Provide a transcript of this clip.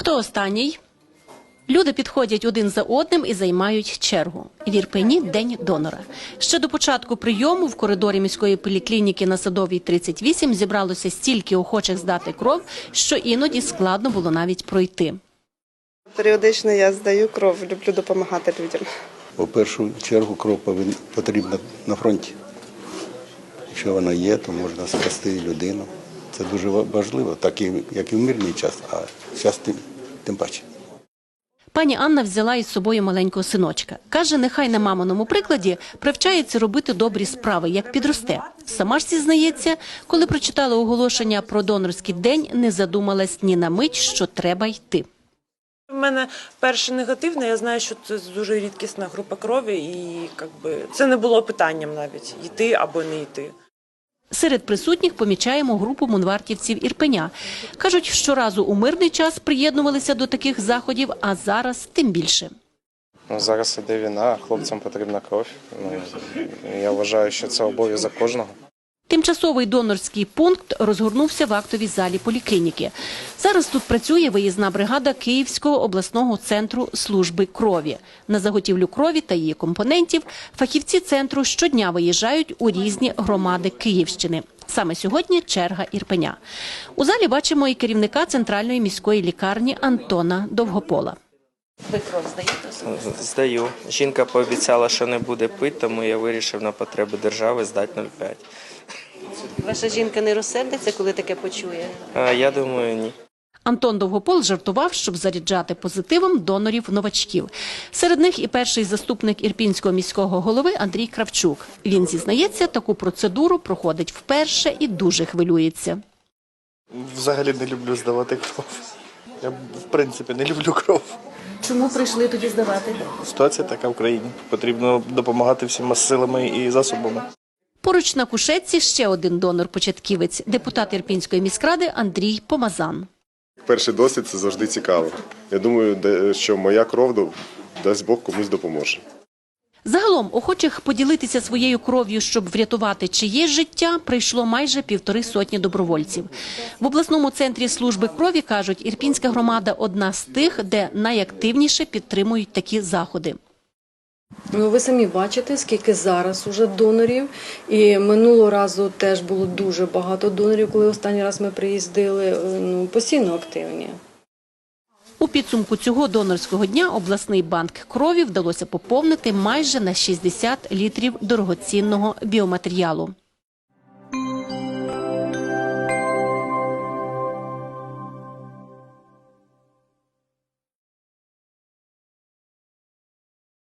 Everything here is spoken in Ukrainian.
Хто останній? Люди підходять один за одним і займають чергу. В Ірпені день донора. Ще до початку прийому в коридорі міської поліклініки на Садовій 38 зібралося стільки охочих здати кров, що іноді складно було навіть пройти. Періодично я здаю кров, люблю допомагати людям. У першу чергу кров повин- потрібна на фронті. Якщо вона є, то можна спасти людину. Це дуже важливо, так і, як і в мирний час, а зараз тим, тим паче. Пані Анна взяла із собою маленького синочка. Каже, нехай на маминому прикладі привчається робити добрі справи, як підросте. Сама ж зізнається, коли прочитала оголошення про донорський день, не задумалась ні на мить, що треба йти. У мене перше негативне, я знаю, що це дуже рідкісна група крові, і как би, це не було питанням навіть йти або не йти. Серед присутніх помічаємо групу мунвартівців Ірпеня. Кажуть, щоразу у мирний час приєднувалися до таких заходів, а зараз тим більше. Ну, зараз іде війна, хлопцям потрібна кров. Ну, я вважаю, що це обов'язок кожного. Тимчасовий донорський пункт розгорнувся в актовій залі поліклініки. Зараз тут працює виїзна бригада Київського обласного центру служби крові. На заготівлю крові та її компонентів фахівці центру щодня виїжджають у різні громади Київщини. Саме сьогодні черга Ірпеня. У залі бачимо і керівника центральної міської лікарні Антона Довгопола. Ви кров здаєте? Здаю. Жінка пообіцяла, що не буде пити, тому я вирішив на потреби держави здати 0,5. Ваша жінка не розсердиться, коли таке почує. А я думаю, ні. Антон Довгопол жартував, щоб заряджати позитивом донорів новачків. Серед них і перший заступник ірпінського міського голови Андрій Кравчук. Він зізнається, таку процедуру проходить вперше і дуже хвилюється. Взагалі не люблю здавати кров. Я в принципі не люблю кров. Чому прийшли тоді здавати? Ситуація така в країні. Потрібно допомагати всіма силами і засобами. Поруч на кушетці ще один донор-початківець, депутат Ірпінської міськради Андрій Помазан. Перший досвід це завжди цікаво. Я думаю, де- що моя кров дасть Бог комусь допоможе. Загалом охочих поділитися своєю кров'ю, щоб врятувати чиєсь життя, прийшло майже півтори сотні добровольців. В обласному центрі служби крові кажуть, ірпінська громада одна з тих, де найактивніше підтримують такі заходи. Ну, ви самі бачите, скільки зараз уже донорів. І минулого разу теж було дуже багато донорів, коли останній раз ми приїздили. Е, Ну, постійно активні. У підсумку цього донорського дня обласний банк крові вдалося поповнити майже на 60 літрів дорогоцінного біоматеріалу.